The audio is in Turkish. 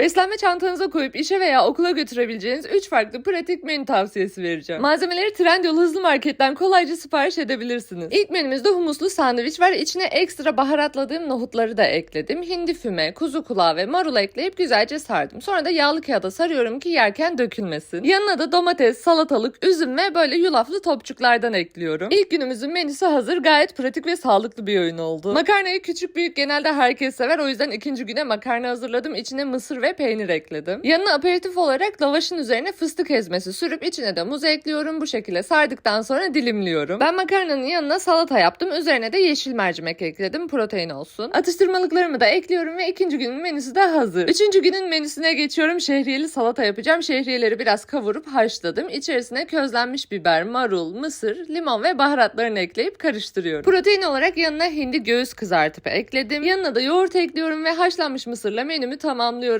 Beslenme çantanıza koyup işe veya okula götürebileceğiniz 3 farklı pratik menü tavsiyesi vereceğim. Malzemeleri Trendyol hızlı marketten kolayca sipariş edebilirsiniz. İlk menümüzde humuslu sandviç var. İçine ekstra baharatladığım nohutları da ekledim. Hindi füme, kuzu kulağı ve marul ekleyip güzelce sardım. Sonra da yağlı kağıda sarıyorum ki yerken dökülmesin. Yanına da domates, salatalık, üzüm ve böyle yulaflı topçuklardan ekliyorum. İlk günümüzün menüsü hazır. Gayet pratik ve sağlıklı bir öğün oldu. Makarnayı küçük büyük genelde herkes sever. O yüzden ikinci güne makarna hazırladım. İçine mısır ve peynir ekledim. Yanına aperatif olarak lavaşın üzerine fıstık ezmesi sürüp içine de muz ekliyorum. Bu şekilde sardıktan sonra dilimliyorum. Ben makarnanın yanına salata yaptım. Üzerine de yeşil mercimek ekledim. Protein olsun. Atıştırmalıklarımı da ekliyorum ve ikinci günün menüsü de hazır. Üçüncü günün menüsüne geçiyorum. Şehriyeli salata yapacağım. Şehriyeleri biraz kavurup haşladım. İçerisine közlenmiş biber, marul, mısır, limon ve baharatlarını ekleyip karıştırıyorum. Protein olarak yanına hindi göğüs kızartıp ekledim. Yanına da yoğurt ekliyorum ve haşlanmış mısırla menümü tamamlıyorum.